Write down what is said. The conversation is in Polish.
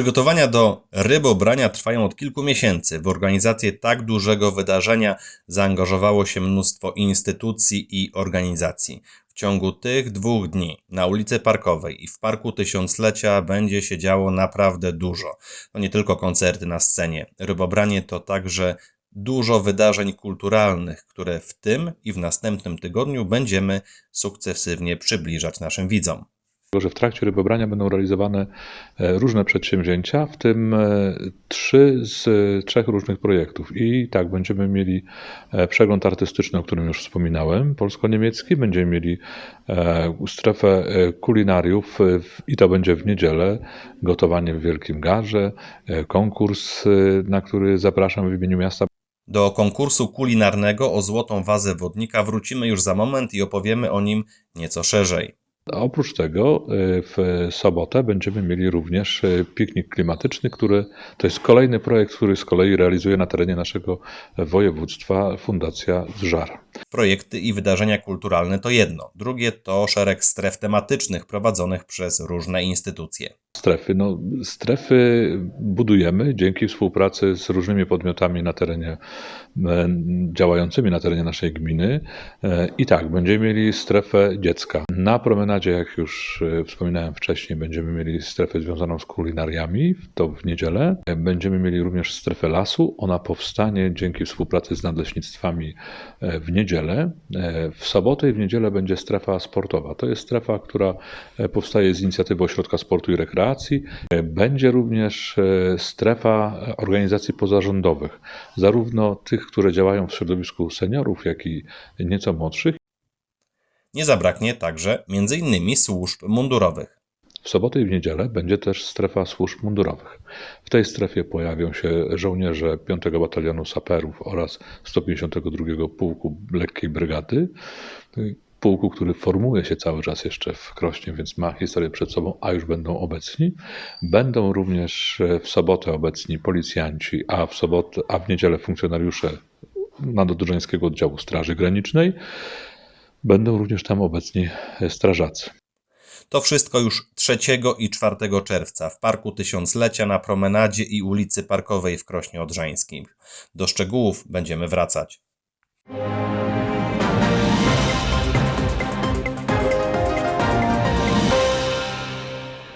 Przygotowania do rybobrania trwają od kilku miesięcy. W organizację tak dużego wydarzenia zaangażowało się mnóstwo instytucji i organizacji. W ciągu tych dwóch dni na ulicy Parkowej i w Parku Tysiąclecia będzie się działo naprawdę dużo. To nie tylko koncerty na scenie. Rybobranie to także dużo wydarzeń kulturalnych, które w tym i w następnym tygodniu będziemy sukcesywnie przybliżać naszym widzom. Że w trakcie rybobrania będą realizowane e, różne przedsięwzięcia, w tym e, trzy z e, trzech różnych projektów. I tak, będziemy mieli przegląd artystyczny, o którym już wspominałem, polsko-niemiecki, będziemy mieli strefę kulinariów i to będzie w niedzielę, gotowanie w Wielkim Garze, konkurs, na który zapraszam w imieniu miasta. Do konkursu kulinarnego o złotą wazę wodnika wrócimy już za moment i opowiemy o nim nieco szerzej. A oprócz tego e, w sobotę będziemy mieli również e, piknik klimatyczny, który to jest kolejny projekt, który z kolei realizuje na terenie naszego województwa Fundacja Zżar. Projekty i wydarzenia kulturalne to jedno, drugie to szereg stref tematycznych prowadzonych przez różne instytucje. Strefy. No, strefy budujemy dzięki współpracy z różnymi podmiotami na terenie, e, działającymi na terenie naszej gminy. E, I tak, będziemy mieli strefę dziecka. Na promenadzie, jak już e, wspominałem wcześniej, będziemy mieli strefę związaną z kulinariami, to w niedzielę. Będziemy mieli również strefę lasu. Ona powstanie dzięki współpracy z nadleśnictwami w niedzielę. E, W sobotę i w niedzielę będzie strefa sportowa. To jest strefa, która e, powstaje z inicjatywy Ośrodka Sportu i Rekreacji. E, Będzie również strefa organizacji pozarządowych, zarówno tych, które działają w środowisku seniorów, jak i nieco młodszych. Nie zabraknie także m.in. służb mundurowych. W sobotę i w niedzielę będzie też strefa służb mundurowych. W tej strefie pojawią się żołnierze 5 Batalionu Saperów oraz 152 Pułku Lekkiej Brygady. Pułku, który formuje się cały czas jeszcze w Krośnie, więc ma historię przed sobą, a już będą obecni. Będą również w sobotę obecni policjanci, a w, sobotę, a w niedzielę funkcjonariusze Nadodrzańskiego Oddziału Straży Granicznej. Będą również tam obecni strażacy. To wszystko już 3 i 4 czerwca w Parku Tysiąclecia na promenadzie i ulicy Parkowej w Krośnie Odrzańskim. Do szczegółów będziemy wracać.